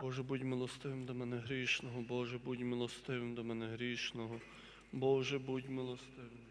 Боже, будь милостивим до мене грішного, Боже, будь милостивим до мене грішного, Боже, будь милостивим.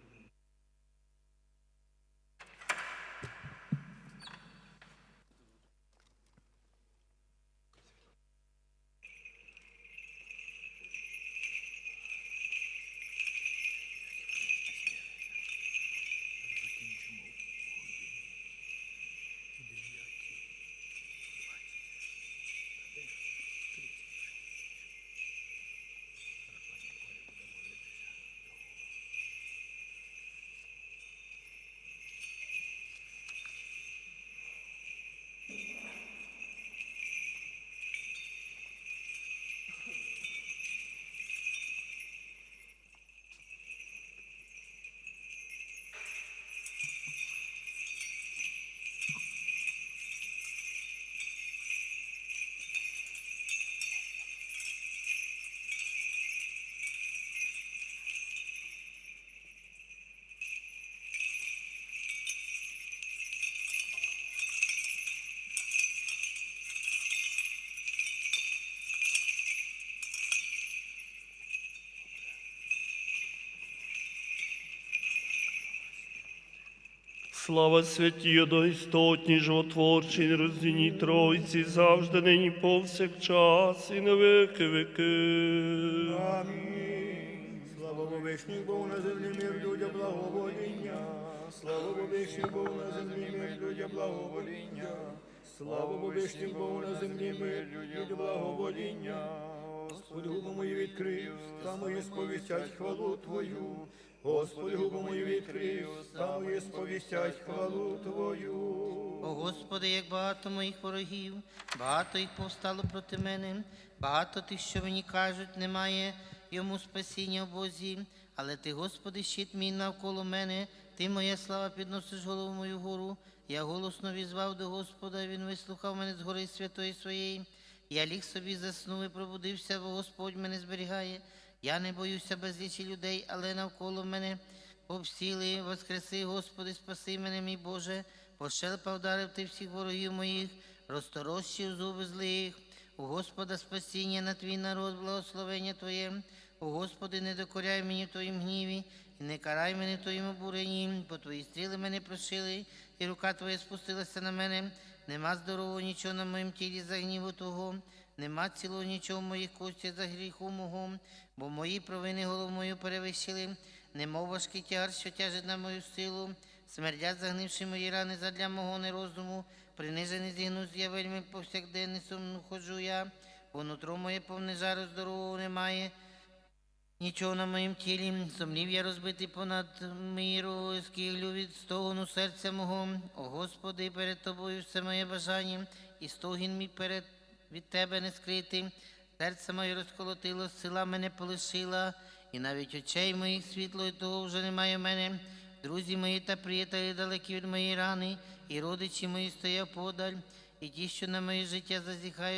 Слава святій, доістотній, животворчій, нероздільній Тройці, завжди, нині повсякчас і на веки веки. Амінь. Слава Вовишній Богу на землі мир людям благовоління. Слава Вовишній Богу на землі мир людям благовоління. Слава Вовишній Богу на землі мир людям благовоління. Господи, губи мої відкрив, та мої сповістять хвалу Твою. Господи, губи мої відкрив, та мої сповістять хвалу Твою. О Господи, як багато моїх ворогів, багато їх повстало проти мене, багато тих, що мені кажуть, немає йому спасіння в Бозі. Але ти, Господи, щит мій навколо мене, ти моя слава підносиш голову мою гору. Я голосно візвав до Господа, він вислухав мене з гори святої своєї. Я ліг собі заснув і пробудився, бо Господь мене зберігає. Я не боюся безлічі людей, але навколо мене обсіли, воскреси, Господи, спаси мене, мій Боже. Пощелпа вдарив ти всіх ворогів моїх, розторощив зуби злих. У Господа спасіння на твій народ, благословення Твоє. О Господи, не докоряй мені в Твоїм гніві, і не карай мене в Твоїм обуренні, бо Твої стріли мене прошили, і рука Твоя спустилася на мене. Нема здорового нічого на моїм тілі за гніву Твого, нема цілого нічого в моїх костях за гріху мого, бо мої провини голову мою перевищили, немов важкий тягар, що тяжить на мою силу. Смердять загнивши мої рани задля мого нерозуму, принижений зігнув я вельми повсякденний сумну ходжу я, бо нутро моє повне жару здорового немає. Нічого на моїм тілі, сумлів я розбитий понад миру, скиглю від стогону серця мого. О Господи, перед тобою все моє бажання, і стогін мій перед від тебе не скритий. Серце моє розколотило, сила мене полишила, і навіть очей моїх світло, того вже немає в мене. Друзі мої та приятелі далекі від моєї рани, і родичі мої стоять подаль, і ті, що на моє життя зазіхають.